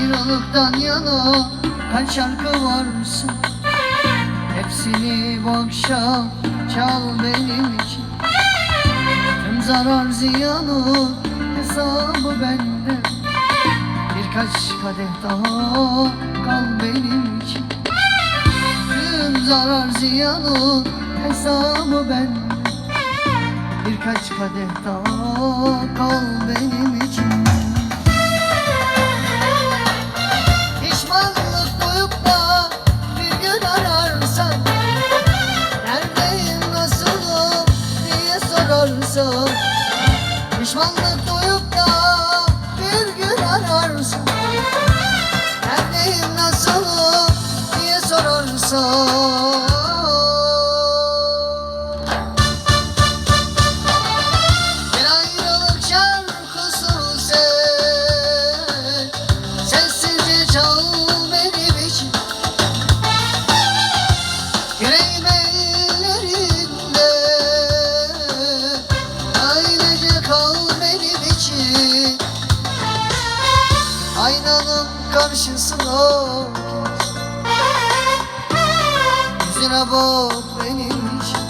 yandan yana kaç şarkı varsa Hepsini bu akşam çal benim için. Tüm zarar ziyanın hesabı bende. Birkaç kadeh daha kal benim için. Tüm zarar ziyanın hesabı bende. Birkaç kadeh daha kal sorarsan Pişmanlık duyup da bir gün ararsan Neredeyim nasılım diye sorarsan Aynanın karşısına Yüzüne bak benim için